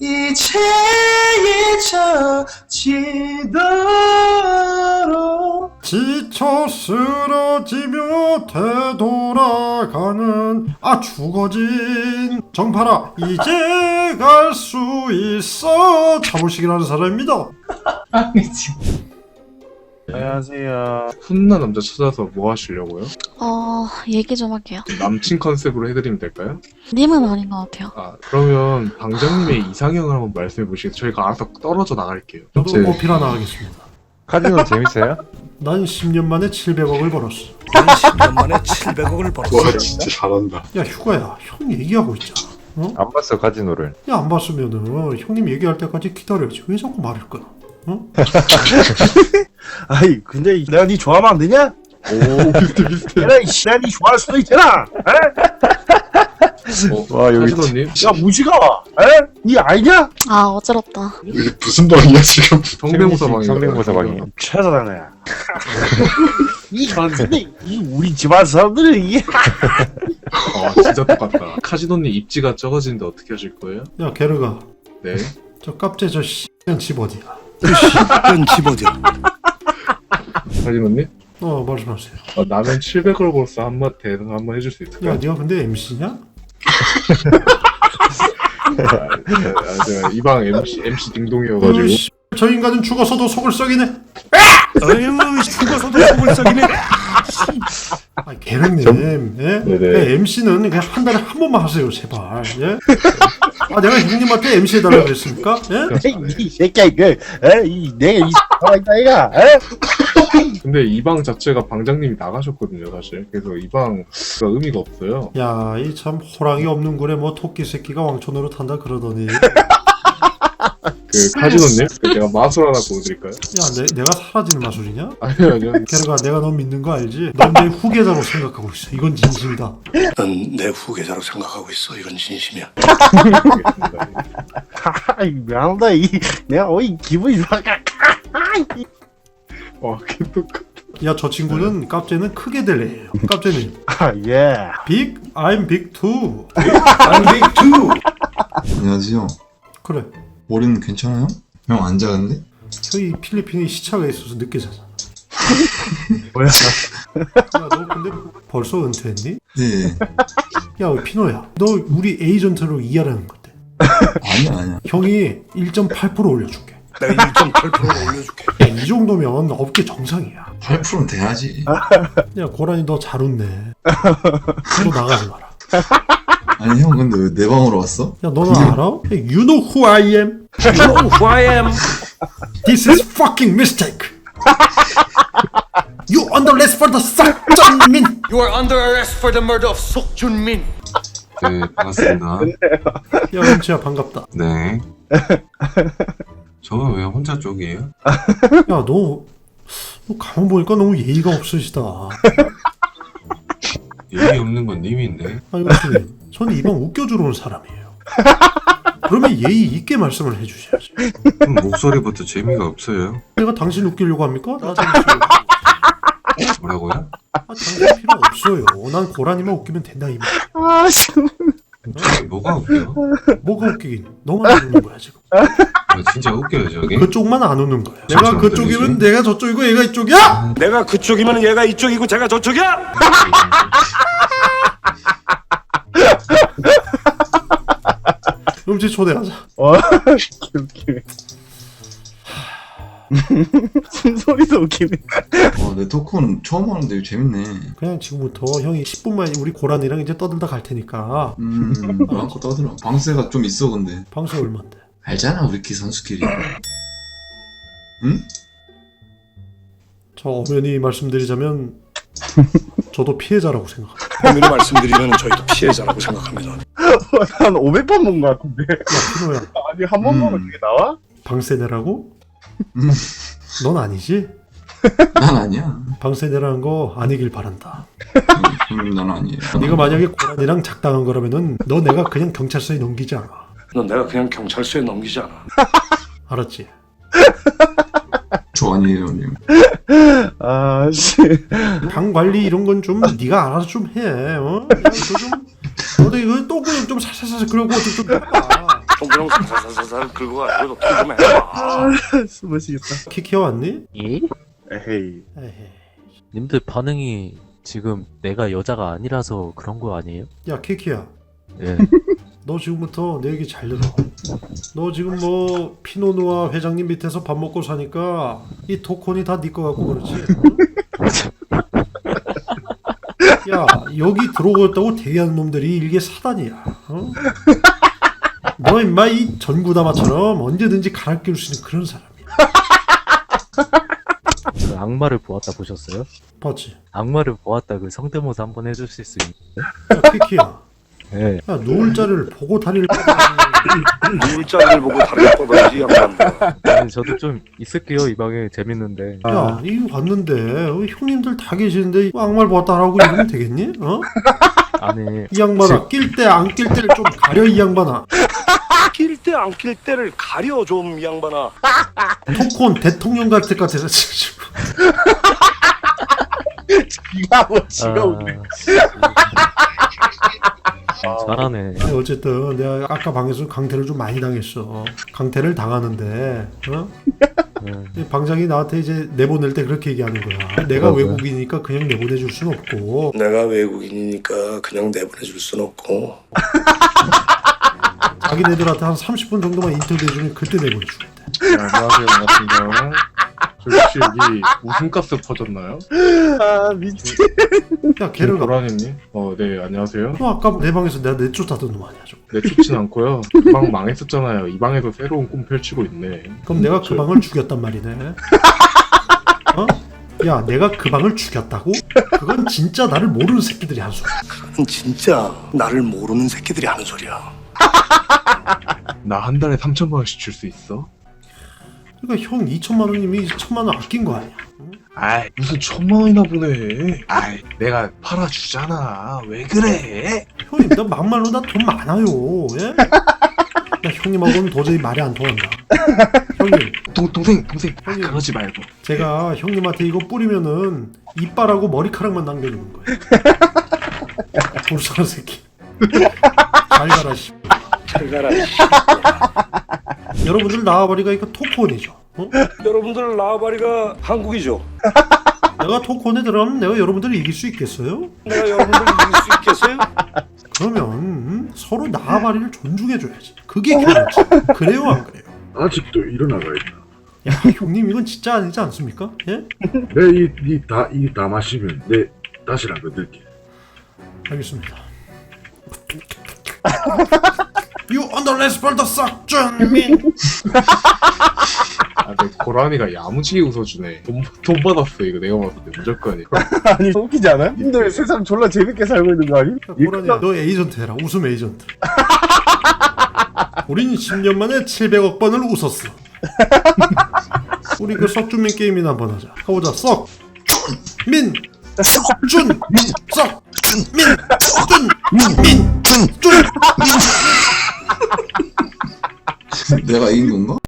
이제 잊혀지도록 지쳐 쓰러지며 되돌아가는 아 죽어진 정파라 이제 갈 수 있어 차물식이라는 사람입니다 아니지 안녕하세요. 훈남 남자 찾아서 뭐 하시려고요? 어, 얘기 좀 할게요. 남친 컨셉으로 해드리면 될까요? 님은 아닌 것 같아요. 아 그러면 방장님의 이상형을 한번 말씀해 보시겠어요? 저희가 알아서 떨어져 나갈게요. 저도 제- 모피라 나가겠습니다 카지노 재밌어요? 난 10년 만에 700억을 벌었어 10년 만에 700억을 벌었어. 와 진짜 잘한다. 야 휴가야 형 얘기하고 있잖아 어? 안 봤어 카지노를 야 안 봤으면은 형님 얘기할 때까지 기다려야지 왜 자꾸 말을 끊어 어? 아이 근데 내가 네 좋아하면 안 되냐? 오 비슷해 비슷해. 내가 이네 좋아할 수도 있잖아. 에? 어, 와, 여기 야 무지가, 에? 니 알냐? 아, 어지럽다. 무슨 방이야 지금? 성대모사 방이야. 성대모사 방이 최저다네. 이 근데 이 우리 집안 사람들은 이게 아 진짜 똑같다. 카지노님 입지가 적어지는데 어떻게 하실 거예요? 야 게르가 네. 저 깝제 저 씨는 집 어디야 이건 집어디야. 카지노님? 어 말씀하세요 아, 나는 700을 벌써 한번 대응 한번 해줄 수야 있을까요? 네가 근데 MC냐? 아, 제가 이방 MC MC 딩동이어가지고. 저 인간은 죽어서도 속을 썩이네 어휴, 죽어서도 속을 썩이네. 아, 개령님, 예? 네네. MC는 그냥 한 달에 한 번만 하세요, 제발. 예? 아, 내가 형님한테 MC 해달라고 그랬습니까? 예? 이 새끼야 이거, 에? 이 내가 이 있다 이가, 에? 근데 이 방 자체가 방장님이 나가셨거든요, 사실. 그래서 이 방가 의미가 없어요. 야, 이 참 호랑이 없는 굴에 뭐 토끼 새끼가 왕초노로 탄다 그러더니. 야, 그 카지노님, 그 제가 마술 하나 보여드릴까요? 내, 내가 사라지는 마술이냐? 아니요, 아니요. 게르가 내가 너 믿는 거 알지? 넌 내 후계자로 생각하고 있어. 이건 진심이다. 넌 내 후계자로 생각하고 있어. 이건 진심이야. 알겠습니다. 아이 미안하다 이 내가 어이 기분이 좋아가. 와, 개똑같. 야, 저 친구는 깝제는 크게 될 애예요. 깝제님. 아 예. 빅? I'm big too. I'm big too 안녕하세요. 그래. 머리는 괜찮아요? 형 안 자는데? 저희 필리핀에 시차가 있어서 늦게 자잖아. 뭐야? 야, 너 근데 벌써 은퇴했니? 네. 야, 피노야. 너 우리 에이전트로 이하라는 건데. 아니야, 아니야. 형이 1.8% 올려줄게. 내가 1.8% 올려줄게. 야, 이 정도면 업계 정상이야. 8%는 돼야지. 야, 고라니 너 잘 웃네. 너 나가지 마라. 아니, 형 근데 왜 내 방으로 왔어? 야, 너는 알아? You know who I am? You know who I am? This is fucking mistake. You under arrest for the 싹전민. You are under arrest for the murder of Sok Jun Min. 네, 반갑습니다. 야, 은채야 반갑다. 네. 저는 왜 혼자 쪽이에요? 야, 너, 너 가만 보니까 너무 예의가 없으시다. 예의 없는 건 님인데. 아니, 교수님, 저는 이방 웃겨주러 온 사람이에요. 그러면 예의 있게 말씀을 해주셔야죠. 그럼 목소리부터 재미가 없어요. 내가 당신 웃기려고 합니까? 나 당신 뭐라고요? 아, 당신 필요 없어요. 난 고라니만 웃기면 된다 이 말. 아 지금. 뭐가 웃겨? 뭐가 웃기긴? 너만 안 웃는 거야 지금. 아, 진짜 웃겨요, 저기. 그쪽만 안 웃는 거야. 내가 안 그쪽이면? 내가 저쪽이고 얘가 이쪽이야. 내가 그쪽이면 얘가 이쪽이고 제가 저쪽이야. 음치 초대하자. 어. 웃기네. 숨소리도 웃기네. 어, 내 토크는 처음 하는데 재밌네. 그냥 지금부터 형이 10분만 우리 고라니랑 이제 떠들다 갈 테니까 음, 마음껏 떠들어. 방세가 좀 있어, 근데. 방송 얼마인데? 알잖아, 우리끼리 선수끼리. 응? 저 엄연히 말씀드리자면 저도 피해자라고 생각합니다. 엄밀히 말씀드리면 저희도 피해자라고 생각합니다. 한 500번 본 것 같은데. 야 피노야 아니 한번 음. 그게 나와? 방세내라고? 음. 넌 아니지? 난 아니야. 방세내라는 거 아니길 바란다. 음, 난 아니에요. 네가 만약에 고라니랑 작당한 거라면은 너 내가 그냥 경찰서에 넘기지 않아. 넌 내가 그냥 경찰서에 넘기지 않아. 알았지? 저 아니에요, 형님. 아 씨. 방 관리 이런 건 좀 네가 알아서 좀 해. 어? 야, 이거 좀 너도 이거 똥구좀 살살살 그러고 좀, 좀 해봐. 동그랑 사사사사 긁고 가지고 어떻게 좀 해봐. 숨으시겠다. 키키야 왔니? 예? 에헤이. 에헤이. 님들 반응이 지금 내가 여자가 아니라서 그런 거 아니에요? 야 키키야 예. 너 지금부터 내 얘기 잘 들어 너 지금 뭐 피노누아 회장님 밑에서 밥 먹고 사니까 이 토콘이 다 네 거 같고 그렇지 야 여기 들어오겠다고 대기하는 놈들이 이게 사단이야 어? 너 임마 이 전구다마처럼 언제든지 갈아 끼울 수 있는 그런 사람이야 그 악마를 보았다 보셨어요? 봤지? 악마를 보았다 그 성대모사 한번 해주실 수 있나요? 야 키키야 예. 야 노을 자리를 보고 다리를 물자리를 보고 다리를 뻗어야지 양반들. 아니 저도 좀 있을게요 이 방에 재밌는데. 야, 이거 왔는데 어, 형님들 다 계시는데 악말 보았다라고 이러면 되겠니? 어? 아니 이 양반아 낄 때 안 낄 때를 좀 가려 이 양반아 낄 때 안 낄 때를 가려 좀 이 양반아. 토콘 대통령 같을 것 같아서 지금 지가 뭐 지가 웃네. 아, 잘하네. 어쨌든 내가 아까 방에서 강퇴를 좀 많이 당했어 강퇴를 당하는데 어? 예. 이 방장이 나한테 이제 내보낼 때 그렇게 얘기하는 거야 내가 뭐라고요? 외국이니까 그냥 내보내줄 순 없고 내가 외국인이니까 그냥 내보내줄 순 없고. 자기네들한테 한 30분 정도만 인터뷰해주면 그때 내보내 주겠대 네, 안녕하세요 반갑습니다. 저 혹시 여기 웃음가스 퍼졌나요? 아 미치. 야 걔를 가 고라니님? 어, 네, 안녕하세요. 너 아까 내 방에서 내가 내쫓았던 놈 아니야 저거 네, 좋진 않고요. 그 방 망했었잖아요. 이 방에서 새로운 꿈 펼치고 있네. 그럼 내가 그 방을 죽였단 말이네. 어? 야, 내가 그 방을 죽였다고? 그건 진짜 나를 모르는 새끼들이 한 소리. 그건 진짜 나를 모르는 새끼들이 하는 소리야. 나 한 달에 3천만 원씩 줄 수 있어? 그러니까 형 2천만 원이면 1천만 원 아낀 거 아니야? 아이, 무슨 천만 원이나 보내. 아이, 내가 팔아주잖아. 왜 그래? 형님, 나 막말로 나 돈 많아요. 예? 나 형님하고는 도저히 말이 안 통한다. 형님, 동, 동생, 동생. 아, 형님. 그러지 말고. 제가 형님한테 이거 뿌리면은 이빨하고 머리카락만 남겨주는 거예요. 불쌍한 새끼. 잘 가라, 씨. 잘 가라. 여러분들 나와버리가 이거 토콘이죠. 어? 여러분들 라바리가 한국이죠. 내가 토콘에 들어가면 내가 여러분들을 이길 수 있겠어요? 내가 여러분들 이길 수 있겠어요? 그러면 음, 서로 나아바리를 존중해줘야지. 그게 결혼지. 그래요, 안 그래요? 아직도 일어나가있다. 야, 형님 이건 진짜 아니지 않습니까? 예? 내이이다이 다 마시면 내 다시랑 건들게. 알겠습니다. You underless for the 썩준민. 아, 내 고라니가 야무지게 웃어주네. 돈, 돈 받았어, 이거 내가 봤을 때. 무조건. 아니 웃기지 않아요? 님들 세상 졸라 재밌게 살고 있는 거 아니? 고라니야, 너 에이전트 해라. 웃음 에이전트. 우린 10년 만에 700억 번을 웃었어. 우리 그 썩준민 게임이나 한번 하자. 가보자. 썩. 민. 썩준. 썩. 민. 준. 민. 준. 내가 이긴 건가?